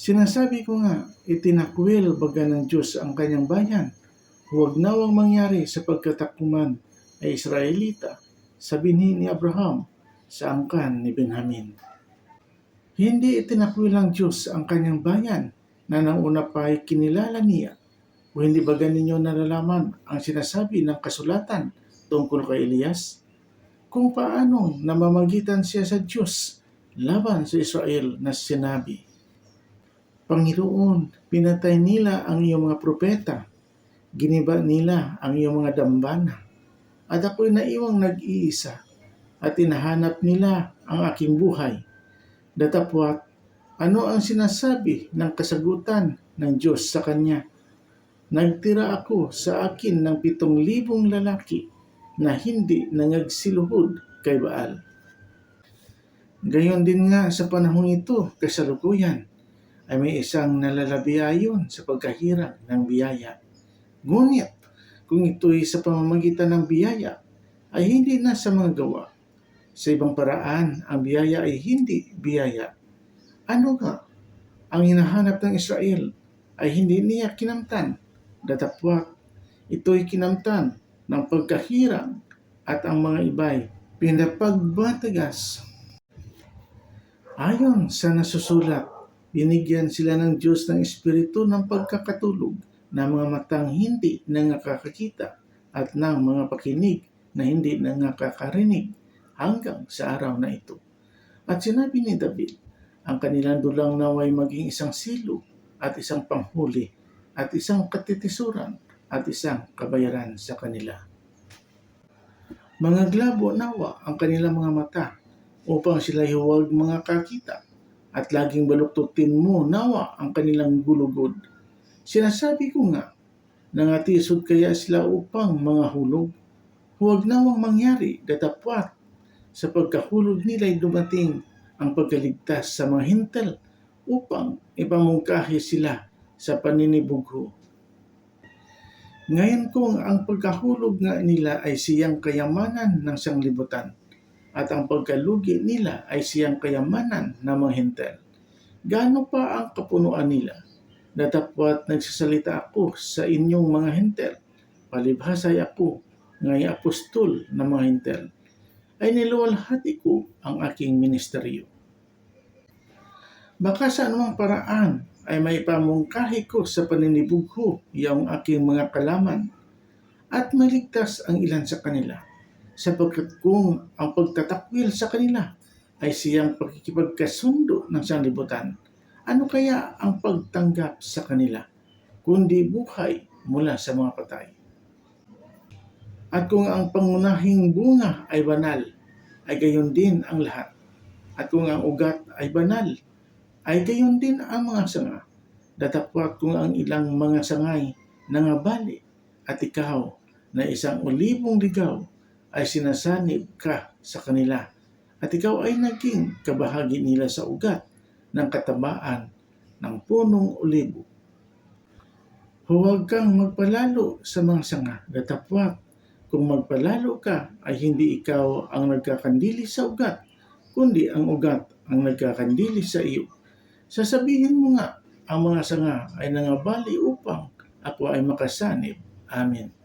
Sinasabi ko nga, itinakwil baga ng Diyos ang kanyang bayan. Huwag nawang mangyari sa pagkatakuman ay Israelita sa binhi ni Abraham sa angkan ni Benjamin. Hindi itinakwil ng Diyos ang kanyang bayan na nang una pa ay kinilala niya. O hindi ba ninyo nalalaman ang sinasabi ng kasulatan tungkol kay Elias? Kung paano namamagitan siya sa Diyos laban sa Israel na sinabi, Panginoon, pinatay nila ang iyong mga propeta, giniba nila ang iyong mga dambana, at ako'y naiwang nag-iisa, at inahanap nila ang aking buhay. Datapwat, ano ang sinasabi ng kasagutan ng Diyos sa Kanya? Nagtira ako sa akin ng pitong libong lalaki na hindi nangagsiluhod kay Baal. Gayon din nga sa panahong ito, kasalukuyan, ay may isang nalalabiayon sa pagkahirang ng biyaya. Ngunit, kung ito'y sa pamamagitan ng biyaya, ay hindi na sa mga gawa. Sa ibang paraan, ang biyaya ay hindi biyaya. Ano nga? Ang hinahanap ng Israel ay hindi niya kinamtan. Datapwat, ito'y kinamtan ng pagkahirang at ang mga iba'y pinapagbatagas. Ayon sa nasusulat, binigyan sila ng Diyos ng Espiritu ng pagkakatulog na mga matang hindi nangakakakita at ng mga pakinig na hindi nangakakarinig hanggang sa araw na ito. At sinabi ni David, ang kanilang dulang naway maging isang silo at isang panghuli at isang katitisuran at isang kabayaran sa kanila. Mga glabo nawa ang kanilang mga mata upang sila huwag mga kakita at laging baluktutin mo nawa ang kanilang gulugod. Sinasabi ko nga, nangatisod kaya sila upang mga hulog. Huwag nawang mangyari datapwat sa pagkahulog nila'y dumating ang pagkaligtas sa mga hintel upang ipamungkahi sila sa paninibugho. Ngayon kung ang pagkahulog nga nila ay siyang kayamanan ng sanglibutan at ang pagkalugi nila ay siyang kayamanan ng mga hintel. Gaano pa ang kapunuan nila? Datapwat nagsasalita ako sa inyong mga hintel. Palibhasay ako, ngay apostol ng mga hintel. Ay niluwalhati ko ang aking ministeryo. Baka sa anumang paraan ay may pamungkahi ko sa paninibugho yung aking mga kalaman at maligtas ang ilan sa kanila sapagkat kung ang pagtatakwil sa kanila ay siyang pagkikipagkasundo ng sanlibutan, ano kaya ang pagtanggap sa kanila kundi buhay mula sa mga patay? At kung ang pangunahing bunga ay banal, ay gayon din ang lahat. At kung ang ugat ay banal, ay gayon din ang mga sanga. Datapwat kung ang ilang mga sangay nangabali at ikaw na isang olibong ligaw ay sinasanib ka sa kanila at ikaw ay naging kabahagi nila sa ugat ng katabaan ng punong olibo. Huwag kang magpalalo sa mga sanga, datapwat kung magpalalo ka ay hindi ikaw ang nagkakandili sa ugat, kundi ang ugat ang nagkakandili sa iyo. Sasabihin mo nga, ang mga sanga ay nangabali upang ako ay makasanib. Amen.